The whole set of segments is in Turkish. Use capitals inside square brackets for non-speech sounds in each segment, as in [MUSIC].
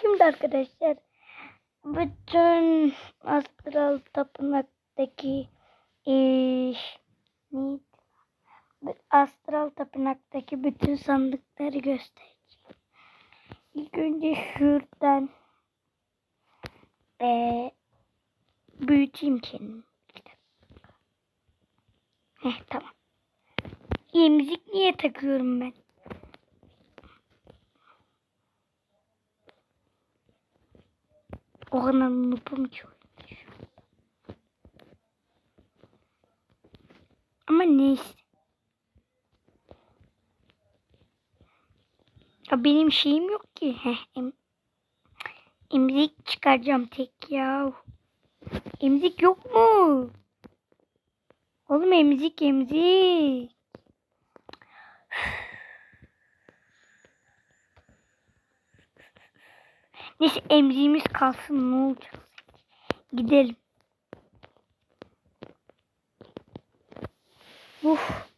Şimdi arkadaşlar bütün astral tapınaktaki iş neydi? Astral tapınaktaki bütün sandıkları göstereceğim. İlk önce şuradan eee büyüteyim kendimi. Heh tamam. İyi müzik niye takıyorum ben? O kadar noobum ki. Ama neyse. Ya benim şeyim yok ki. Heh, em emzik çıkaracağım tek ya. Emzik yok mu? Oğlum emzik emzik. Neyse emziğimiz kalsın ne olacak? Gidelim. Uf.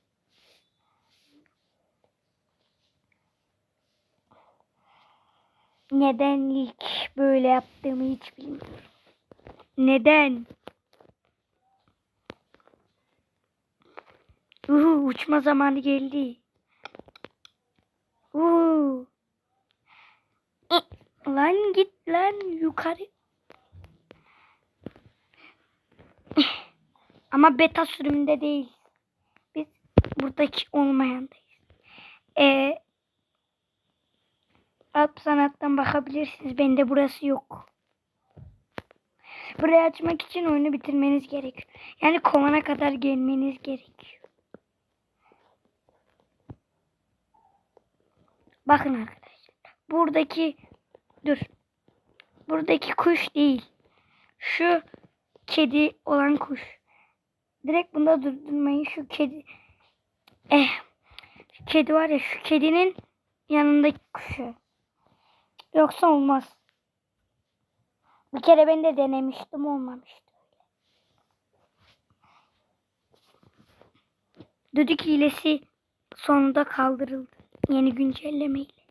Neden ilk böyle yaptığımı hiç bilmiyorum. Neden? Uhu, uçma zamanı geldi. Uhu. İ- Lan git lan yukarı. [LAUGHS] Ama beta sürümünde değil. Biz buradaki olmayandayız. Ee, Alp sanattan bakabilirsiniz. Bende burası yok. Burayı açmak için oyunu bitirmeniz gerekiyor. Yani kovana kadar gelmeniz gerekiyor. Bakın arkadaşlar. Buradaki dur. Buradaki kuş değil. Şu kedi olan kuş. Direkt bunda durdurmayın. Şu kedi. Eh. Şu kedi var ya şu kedinin yanındaki kuşu. Yoksa olmaz. Bir kere ben de denemiştim olmamıştı. Düdük hilesi sonunda kaldırıldı. Yeni güncellemeyle.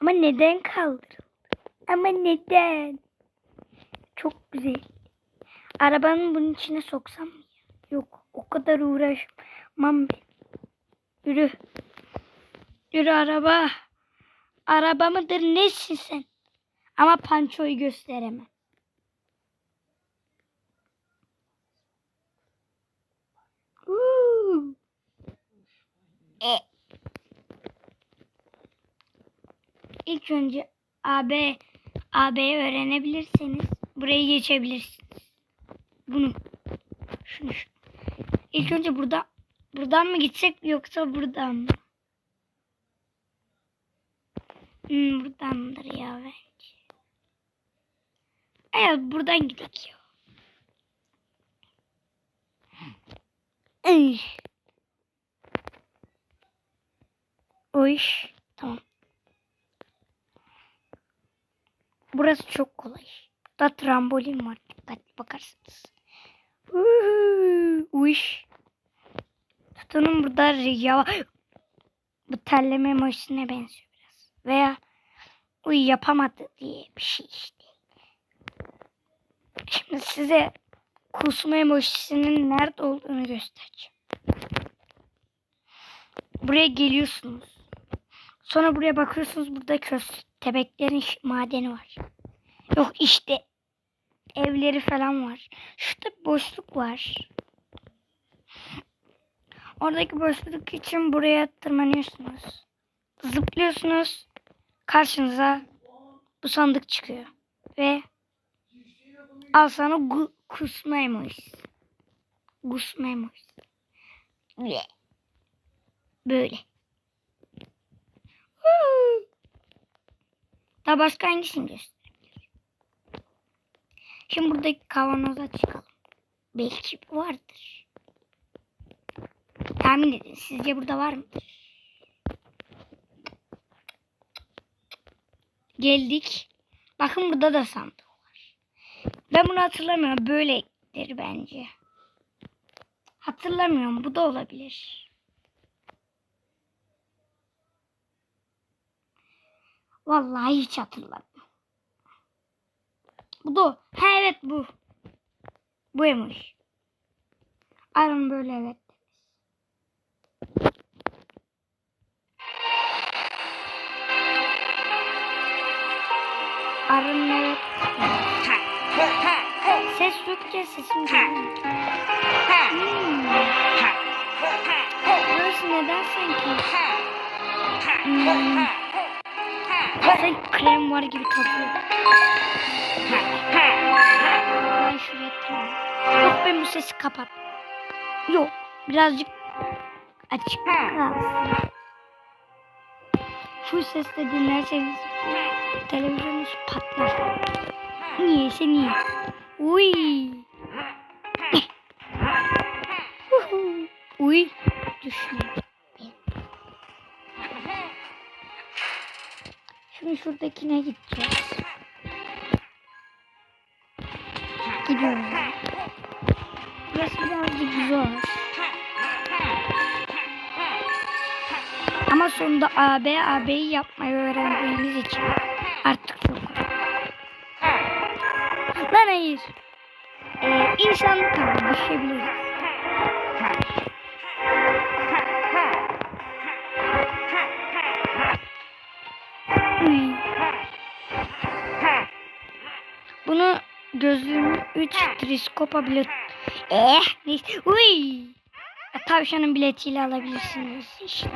Ama neden kaldırıldı? Ama neden? Çok güzel. Arabanın bunun içine soksam mı? Yok. O kadar uğraşmam ben. Yürü. Yürü araba. Araba mıdır nesin sen? Ama pançoyu gösteremem. Uuu. E. İlk önce AB AB'yi öğrenebilirseniz burayı geçebilirsiniz. Bunu. Şunu. şu. İlk önce burada buradan mı gitsek yoksa buradan mı? Hmm, buradandır ya bence. Evet buradan gidelim ya. Ay. O iş. Tamam. Burası çok kolay. Burada trambolin var. Dikkatli bakarsınız. Uş. Tutunun burada ya. Bu terleme emojisine benziyor biraz. Veya uy yapamadı diye bir şey işte. Şimdi size kusma emojisinin nerede olduğunu göstereceğim. Buraya geliyorsunuz. Sonra buraya bakıyorsunuz burada köstebeklerin madeni var. Yok işte evleri falan var. Şurada boşluk var. Oradaki boşluk için buraya tırmanıyorsunuz. Zıplıyorsunuz. Karşınıza bu sandık çıkıyor. Ve al sana gu- kusma. Böyle. Huu. Daha başka hangisini gösterebilirim? Şimdi buradaki kavanoza çıkalım. Belki vardır. Tahmin edin. Sizce burada var mıdır? Geldik. Bakın burada da sandık var. Ben bunu hatırlamıyorum. Böyledir bence. Hatırlamıyorum. Bu da olabilir. Vallahi hiç hatırlamıyorum. Bu da. Ha evet bu. Buymuş. Arın böyle evet. Arın evet. Ses ya sesim gelmiyor. Hmm. Burası neden sanki? Hmm. Sanki krem var gibi tadı. Ben şuraya tamam. Yok ben bu sesi kapat. Yok birazcık açık kalsın. Full sesle dinlerseniz televizyonunuz patlar. Niyeyse niye? Uy. Şimdi şuradakine gideceğiz. Gidiyoruz. Burası birazcık zor. Ama sonunda AB, AB'yi yapmayı öğrendiğimiz için artık çok. Lan hayır. Ee, insanlık abi düşebiliriz. Bunu gözlüğümü 3 triskopa bile... Eh neyse. Uy. Tavşanın biletiyle alabilirsiniz işte.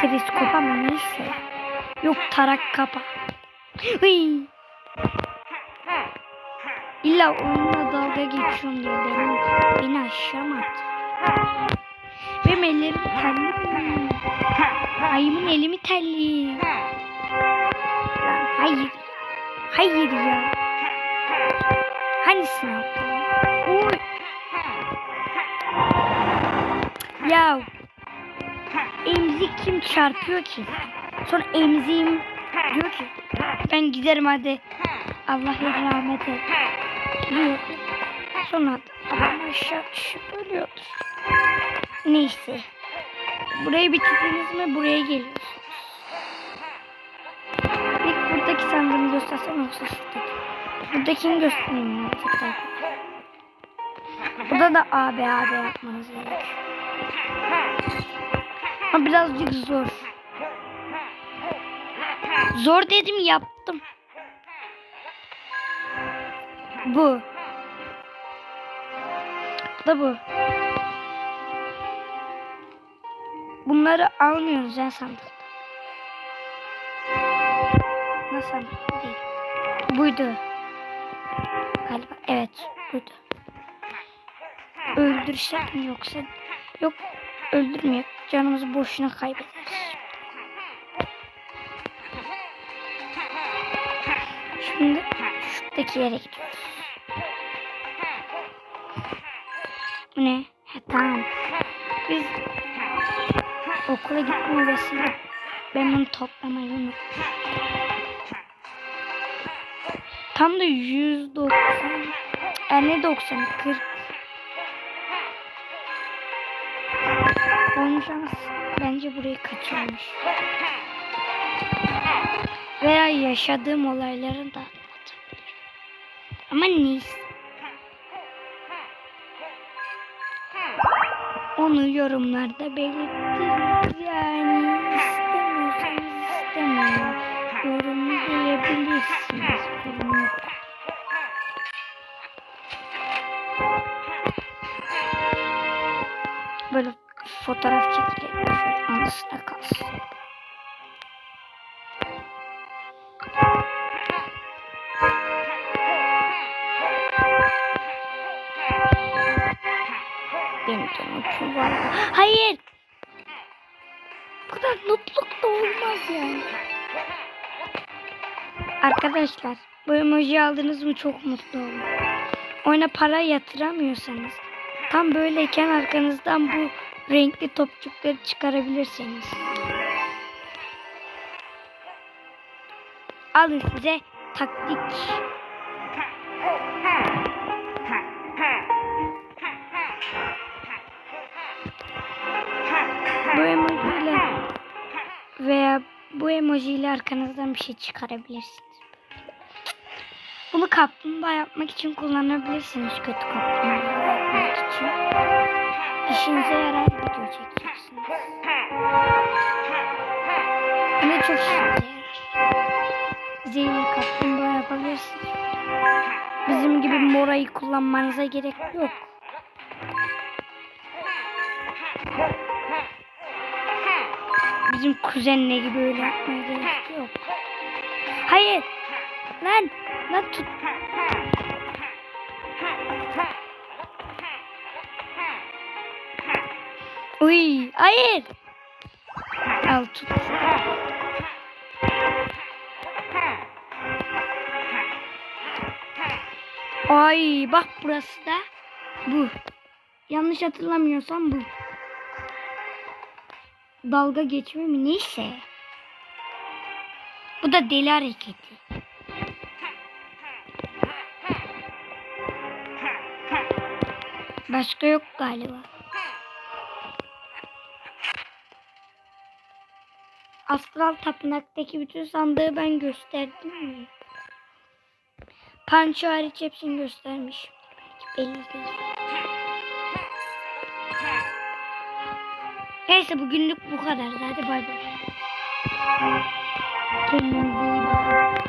Triskopa mı neyse. Yok tarak kapa. Uy. İlla onunla dalga geçiyorum diye beni, beni aşağıma at. Benim ellerim terli. Ayımın elimi terli. Lan hayır. Hayır ya. Sınav? Uy. Ya. Emzik kim çarpıyor ki? Sonra emziğim diyor ki ben giderim hadi. Allah rahmet et. Diyor. Sonra adam aşağı düşüp ölüyordur. Neyse. Burayı bitirdiniz mi buraya geliyorsunuz. Sandığını göstersem yoksa şuradaki. Buradakini göstereyim tekrar. Burada da AB AB yapmanız gerekiyor. Ama birazcık zor. Zor dedim yaptım. Bu. Bu da bu. Bunları almıyoruz ya sandıkta. Sandıkta değil. Buydu. Galiba evet buydu. Öldürsek mi yoksa yok öldürmeyek canımızı boşuna kaybederiz. Şimdi şuradaki yere gidiyoruz. Bu ne? Ha, tamam. Biz okula gitme vesile. Ben bunu toplamayı unuttum. Tam da 190. E ne 90? 40. Olmuş bence burayı kaçırmış. Veya yaşadığım olayları da. Ama neyse. Onu yorumlarda belirttiniz. Yani istemiyorsanız istemiyorum. Yorum diyebilirsiniz. Fotoğraf çekilelim. Şöyle anısına kalsın. De var. Hayır. Bu kadar notluk da olmaz yani. Arkadaşlar bu emoji aldınız mı çok mutlu oldum. Oyuna para yatıramıyorsanız tam böyleyken arkanızdan bu renkli topçukları çıkarabilirsiniz. Alın size taktik. Bu emojiyle veya Bu emojiyle arkanızdan bir şey çıkarabilirsiniz. Bunu kaplumbağa yapmak için kullanabilirsiniz. Kötü kaplumbağa. İşinize yarar video çekeceksiniz. Yine çok işinize yarar. Zehirli kaplumbağa yapabilirsiniz. Bizim gibi morayı kullanmanıza gerek yok. Bizim kuzenle gibi öyle yapmaya gerek yok. Hayır. Lan. Lan tut. Uy. Hayır. Al tut. Ay bak burası da bu. Yanlış hatırlamıyorsam bu. Dalga geçme mi neyse. Bu da deli hareketi. Başka yok galiba. Astral tapınaktaki bütün sandığı ben gösterdim mi? Panço hariç hepsini göstermiş. Belli değil. Neyse bugünlük bu kadar. Hadi bay bay. Kendinize iyi bakın.